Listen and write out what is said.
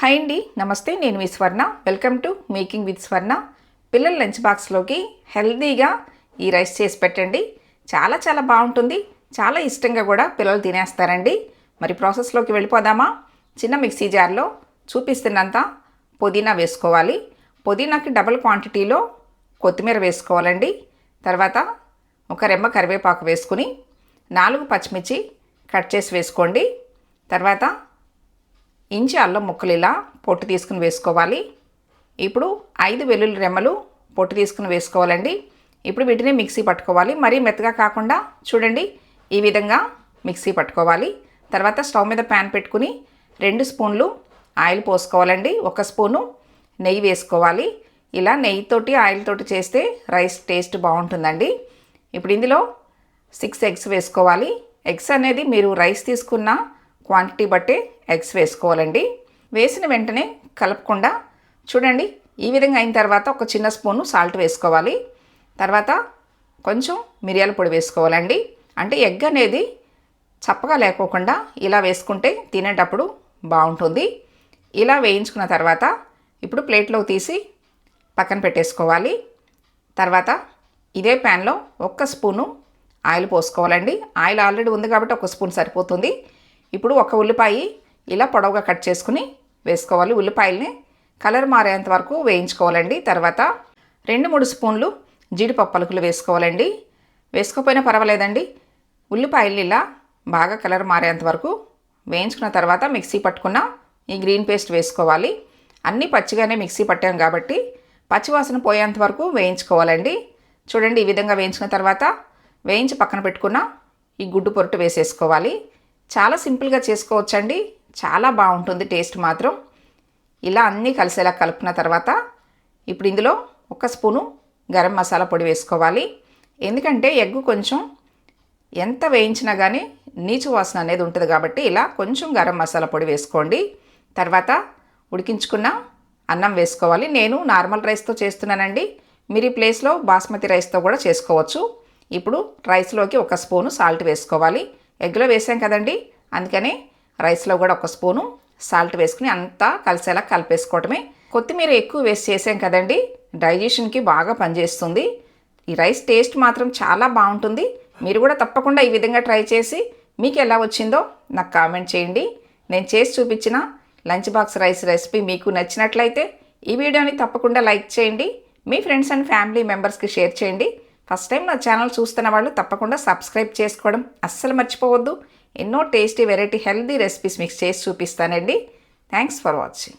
Hi అండి నమస్తే నేను మీ Swarna. Welcome to making with Swarna పిల్లల లంచ్ బాక్స్లోకి హెల్దీగా ఈ రైస్ చేసి పెట్టండి. చాలా చాలా బాగుంటుంది. చాలా ఇష్టంగా కూడా పిల్లలు తినేస్తారండి. మరి ప్రాసెస్లోకి వెళ్ళిపోదామా? చిన్న మిక్సీ జార్లో చూపిస్తున్నంత పుదీనా వేసుకోవాలి. పుదీనాకి డబుల్ క్వాంటిటీలో కొత్తిమీర వేసుకోవాలండి. తర్వాత ఒక రెమ్మ కరివేపాకు వేసుకుని నాలుగు పచ్చిమిర్చి కట్ చేసి వేసుకోండి. తర్వాత ఇంచి అల్లం ముక్కలు ఇలా పొట్టు తీసుకుని వేసుకోవాలి. ఇప్పుడు ఐదు వెల్లుల్లి రెమ్మలు పొట్టు తీసుకుని వేసుకోవాలండి. ఇప్పుడు వీటిని మిక్సీ పట్టుకోవాలి. మరీ మెత్తగా కాకుండా చూడండి ఈ విధంగా మిక్సీ పట్టుకోవాలి. తర్వాత స్టవ్ మీద ప్యాన్ పెట్టుకుని రెండు స్పూన్లు ఆయిల్ పోసుకోవాలండి. ఒక స్పూను నెయ్యి వేసుకోవాలి. ఇలా నెయ్యితోటి ఆయిల్ తోటి చేస్తే రైస్ టేస్ట్ బాగుంటుందండి. ఇప్పుడు ఇందులో సిక్స్ ఎగ్స్ వేసుకోవాలి. ఎగ్స్ అనేది మీరు రైస్ తీసుకున్న క్వాంటిటీ బట్టి ఎగ్స్ వేసుకోవాలండి. వేసిన వెంటనే కలపకుండా చూడండి ఈ విధంగా అయిన తర్వాత ఒక చిన్న స్పూను సాల్ట్ వేసుకోవాలి. తర్వాత కొంచెం మిరియాల పొడి వేసుకోవాలండి. అంటే ఎగ్ అనేది చప్పగా లేకోకుండా ఇలా వేసుకుంటే తినేటప్పుడు బాగుంటుంది. ఇలా వేయించుకున్న తర్వాత ఇప్పుడు ప్లేట్లో తీసి పక్కన పెట్టేసుకోవాలి. తర్వాత ఇదే ప్యాన్లో ఒక్క స్పూను ఆయిల్ పోసుకోవాలండి. ఆయిల్ ఆల్రెడీ ఉంది కాబట్టి ఒక స్పూన్ సరిపోతుంది. ఇప్పుడు ఒక ఉల్లిపాయ ఇలా పొడవుగా కట్ చేసుకుని వేసుకోవాలి. ఉల్లిపాయల్ని కలర్ మారేంత వరకు వేయించుకోవాలండి. తర్వాత రెండు మూడు స్పూన్లు జీడిపప్పు పలుకులు వేసుకోవాలండి. వేసుకోకపోయినా పర్వాలేదండి. ఉల్లిపాయలు ఇలా బాగా కలర్ మారేంత వరకు వేయించుకున్న తర్వాత మిక్సీ పట్టుకున్న ఈ గ్రీన్ పేస్ట్ వేసుకోవాలి. అన్నీ పచ్చిగానే మిక్సీ పట్టాం కాబట్టి పచ్చివాసన పోయేంత వరకు వేయించుకోవాలండి. చూడండి ఈ విధంగా వేయించుకున్న తర్వాత వేయించి పక్కన పెట్టుకున్న ఈ గుడ్డు పొరటు వేసేసుకోవాలి. చాలా సింపుల్గా చేసుకోవచ్చండి. చాలా బాగుంటుంది టేస్ట్ మాత్రం. ఇలా అన్నీ కలిసేలా కలుపుకున్న తర్వాత ఇప్పుడు ఇందులో ఒక స్పూను గరం మసాలా పొడి వేసుకోవాలి. ఎందుకంటే ఎగ్ కొంచెం ఎంత వేయించినా కానీ నీచు వాసన అనేది ఉంటుంది కాబట్టి ఇలా కొంచెం గరం మసాలా పొడి వేసుకోండి. తర్వాత ఉడికించుకున్న అన్నం వేసుకోవాలి. నేను నార్మల్ రైస్తో చేస్తున్నానండి. మీరు ఈ ప్లేస్లో బాస్మతి రైస్తో కూడా చేసుకోవచ్చు. ఇప్పుడు రైస్లోకి ఒక స్పూను సాల్ట్ వేసుకోవాలి. ఎగ్లో వేసాం కదండి. అందుకని రైస్లో కూడా ఒక స్పూను సాల్ట్ వేసుకుని అంతా కలిసేలా కలిపేసుకోవటమే. కొత్తిమీర ఎక్కువ వేస్ట్ చేసాం కదండి. డైజెషన్కి బాగా పనిచేస్తుంది. ఈ రైస్ టేస్ట్ మాత్రం చాలా బాగుంటుంది. మీరు కూడా తప్పకుండా ఈ విధంగా ట్రై చేసి మీకు ఎలా వచ్చిందో నాకు కామెంట్ చేయండి. నేను చేసి చూపించిన లంచ్ బాక్స్ రైస్ రెసిపీ మీకు నచ్చినట్లయితే ఈ వీడియోని తప్పకుండా లైక్ చేయండి. మీ ఫ్రెండ్స్ అండ్ ఫ్యామిలీ మెంబర్స్కి షేర్ చేయండి. ఫస్ట్ టైం నా ఛానల్ చూస్తున్న వాళ్ళు తప్పకుండా సబ్స్క్రైబ్ చేసుకోవడం అస్సలు మర్చిపోవద్దు. ఎన్నో టేస్టీ వెరైటీ హెల్దీ రెసిపీస్ మీకు చేసి చూపిస్తానండి. Thanks for watching